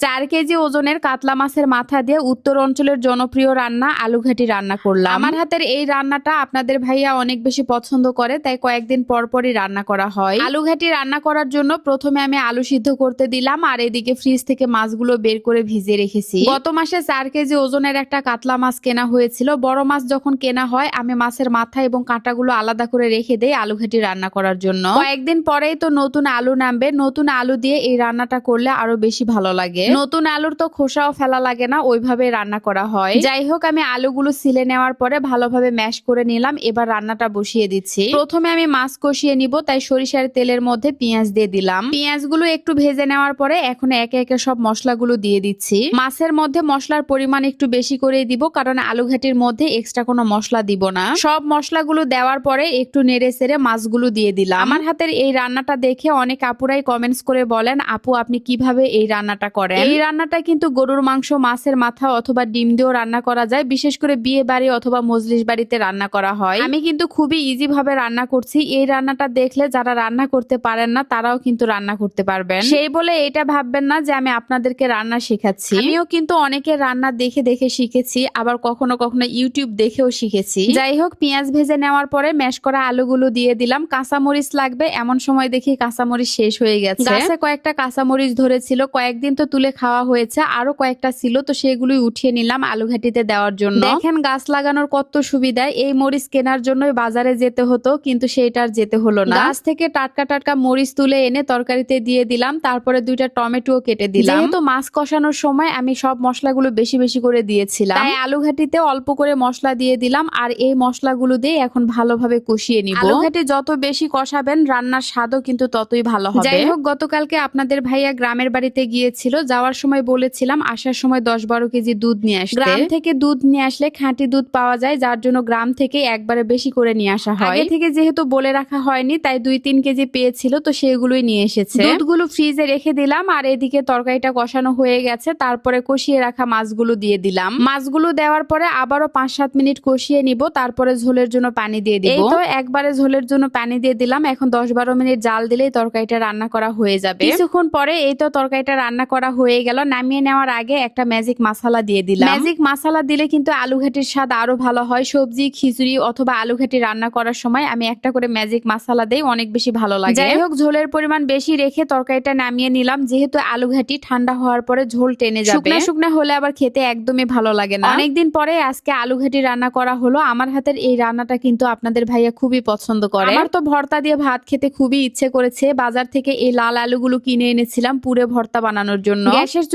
চার কেজি ওজনের কাতলা মাছের মাথা দিয়ে উত্তর অঞ্চলের জনপ্রিয় রান্না আলুঘাটি রান্না করলাম। আমার হাতের এই রান্নাটা আপনাদের ভাইয়া অনেক বেশি পছন্দ করে তাই কয়েকদিন পর পরই রান্না করা হয়। আলুঘাটি রান্না করার জন্য প্রথমে আমি আলু সিদ্ধ করতে দিলাম আর এদিকে ফ্রিজ থেকে মাছগুলো বের করে ভিজে রেখেছি। গত মাসে চার কেজি ওজনের একটা কাতলা মাছ কেনা হয়েছিল। বড় মাছ যখন কেনা হয় আমি মাছের মাথা এবং কাঁটাগুলো আলাদা করে রেখে দেই আলুঘাটি রান্না করার জন্য। কয়েকদিন পরেই তো নতুন আলু নামবে। নতুন আলু দিয়ে এই রান্নাটা করলে আরও বেশি ভালো লাগে। নতুন আলুর তো খোসাও ফেলা লাগে না ওইভাবে রান্না করা হয়। যাই হোক আমি আলুগুলো সিলে নেওয়ার পরে ভালোভাবে ম্যাশ করে নিলাম এবার রান্নাটা বসিয়ে দিচ্ছি। প্রথমে আমি মাছ কষিয়ে নিব তাই সরিষার তেলের মধ্যে পেঁয়াজ দিয়ে দিলাম। পেঁয়াজগুলো একটু ভেজে নেওয়ার পরে এখন একে একে সব মশলাগুলো দিয়ে দিচ্ছি। মাছের মধ্যে মশলার পরিমাণ একটু বেশি করে দিব কারণ আলু ঘাটির মধ্যে এক্সট্রা কোনো মশলা দিব না। সব মশলাগুলো দেওয়ার পরে একটু নেড়ে সেড়ে মাছগুলো দিয়ে দিলাম। আমার হাতের এই রান্নাটা দেখে অনেক আপুরাই কমেন্টস করে বলেন আপু আপনি কীভাবে এই রান্নাটা করেন? এই রান্নাটা কিন্তু গরুর মাংস মাছের মাথা অথবা ডিম দিয়েও রান্না করা যায়। বিশেষ করে বিয়ে বাড়ি অথবা মজলিস বাড়িতে রান্না করা হয়। আমি কিন্তু খুবই ইজি ভাবে রান্না করছি। এই রান্নাটা দেখলে যারা রান্না করতে পারেন না তারাও কিন্তু রান্না করতে পারবেন। সেই বলে এটা ভাববেন না যে আমি আপনাদেরকে রান্না শেখাচ্ছি। আমিও কিন্তু অনেকের রান্না দেখে দেখে শিখেছি আবার কখনো কখনো ইউটিউব দেখেও শিখেছি। যাই হোক পেঁয়াজ ভেজে নেওয়ার পরে ম্যাশ করা আলুগুলো দিয়ে দিলাম। কাঁচামরিচ লাগবে এমন সময় দেখি কাঁচামরিচ শেষ হয়ে গেছে গাছে কয়েকটা কাঁচামরিচ ধরেছিল কয়েকদিন তো তুলে খাওয়া হয়েছে আরও কয়েকটা ছিল তো সেগুলোই উঠিয়ে নিলাম আলু ঘাটিতে দেওয়ার জন্য। দেখেন গাছ লাগানোর কত সুবিধা এই মরিচ কেনার জন্যই বাজারে যেতে হতো কিন্তু সেইটা আর যেতে হলো না। গাছ থেকে টাটকা টাটকা মরিচ তুলে এনে তরকারিতে দিয়ে দিলাম তারপরে দুইটা টমেটো কেটে দিলাম। যেহেতু মাছ কষানোর সময় আমি সব মশলাগুলো বেশি বেশি করে দিয়েছিলাম। তাই আলু ঘাটিতে অল্প করে মশলা দিয়ে দিলাম আর এই মশলাগুলো দিয়ে এখন ভালোভাবে কষিয়ে নিব। আলু ঘাটি যত বেশি কষাবেন রান্নার স্বাদও কিন্তু ততই ভালো হবে। যাই হোক গতকালকে আপনাদের ভাইয়া গ্রামের বাড়িতে গিয়েছিল যাওয়ার সময় বলেছিলাম আসার সময় দশ বারো কেজি দুধ নিয়ে আসতে। গ্রাম থেকে দুধ নিয়ে আসলে খাঁটি দুধ পাওয়া যায় যার জন্য গ্রাম থেকে একবারে বেশি করে নিয়ে আসা হয়। আগে থেকে যেহেতু বলে রাখা হয়নি তাই দুই তিন কেজি পেয়েছিল তো সেগুলোই নিয়ে এসেছে। দুধগুলো ফ্রিজে রেখে দিলাম আর এদিকে তরকারিটা কষানো হয়ে গেছে তারপরে কষিয়ে রাখা মাছগুলো দিয়ে দিলাম। মাছগুলো দেওয়ার পরে আবারও পাঁচ সাত মিনিট কষিয়ে নিব তারপরে ঝোলের জন্য পানি দিয়ে দিব। এই তো একবারে ঝোলের জন্য পানি দিয়ে দিলাম এখন দশ বারো মিনিট জাল দিলেই তরকারিটা রান্না করা হয়ে যাবে। কিছুক্ষণ পরে এই তো তরকারিটা রান্না করা হয়ে গেল। নামিয়ে নেওয়ার আগে একটা ম্যাজিক মশলা দিয়ে দিলাম। ম্যাজিক মশলা দিলে কিন্তু আলু ঘাটির স্বাদ আরও ভালো হয়। সবজি খিচুড়ি অথবা আলু ঘাটি রান্না করার সময় আমি একটা করে ম্যাজিক মশলা দেই অনেক বেশি ভালো লাগে। যাই হোক ঝোলের পরিমাণ বেশি রেখে তরকারিটা নামিয়ে নিলাম। যেহেতু আলু ঘাটি ঠান্ডা হওয়ার পরে ঝোল টেনে যাবে। শুকনা শুকনা হলে আবার খেতে একদমই ভালো লাগে না। অনেকদিন পরে আজকে আলু ঘাটি রান্না করা হলো। আমার হাতের এই রান্নাটা কিন্তু আপনাদের ভাইয়া খুবই পছন্দ করে। আমার তো ভর্তা দিয়ে ভাত খেতে খুবই ইচ্ছে করেছে। বাজার থেকে এই লাল আলুগুলো কিনে এনেছিলাম পুরে ভর্তা বানানোর জন্য। গ্যাসের